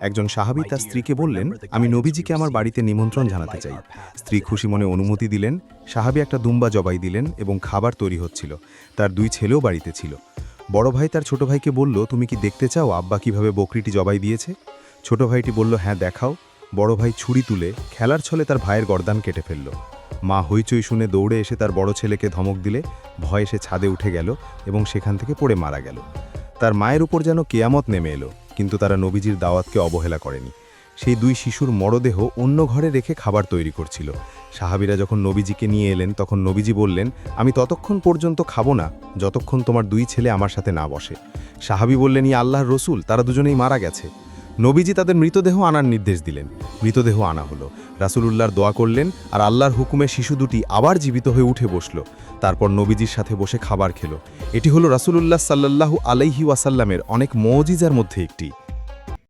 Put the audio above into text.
একজন সাহাবী তার স্ত্রীকে বললেন আমি নবীজিকে আমার বাড়িতে নিমন্ত্রণ জানাতে চাই। স্ত্রী খুশি মনে অনুমতি দিলেন সাহাবী একটা দুম্বা জবাই দিলেন এবং খাবার তৈরি হচ্ছিল। তার দুই ছেলেও বাড়িতে ছিল। বড় ভাই তার ছোট ভাইকে বলল তুমি কি দেখতে চাও আব্বা কীভাবে বকরিটি জবাই দিয়েছে? ছোট ভাইটি বলল হ্যাঁ দেখাও। বড় ভাই ছুরি তুলে খেলার ছলে তার ভাইয়ের গর্দান কেটে ফেলল। মা হইচই শুনে দৌড়ে এসে তার বড় ছেলেকে ধমক দিলে ভয় এসে ছাদে উঠে গেল এবং সেখান থেকে পড়ে মারা গেল। তার মায়ের উপর যেন কেয়ামত নেমে এলো। কিন্তু তারা নবীজির দাওয়াতকে অবহেলা করেনি। সেই দুই শিশুর মরদেহ অন্য ঘরে রেখে খাবার তৈরি করছিল। সাহাবিরা যখন নবীজিকে নিয়ে এলেন, তখন নবীজি বললেন, আমি ততক্ষণ পর্যন্ত খাব না, যতক্ষণ তোমার দুই ছেলে আমার সাথে না বসে। সাহাবি বললেন, ই আল্লাহর রসুল, তারা দুজনেই মারা গেছে। নবীজি তাদের মৃতদেহ আনার নির্দেশ দিলেন। মৃতদেহ আনা হলো। রাসূলুল্লাহর দোয়া করলেন আর আল্লাহর হুকুমে শিশু দুটি আবার জীবিত হয়ে উঠে বসল। তারপর নবীজির সাথে বসে খাবার খেলো। এটি হলো রাসূলুল্লাহ সাল্লাল্লাহু আলাইহি ওয়াসাল্লামের অনেক মৌজিজার মধ্যে একটি।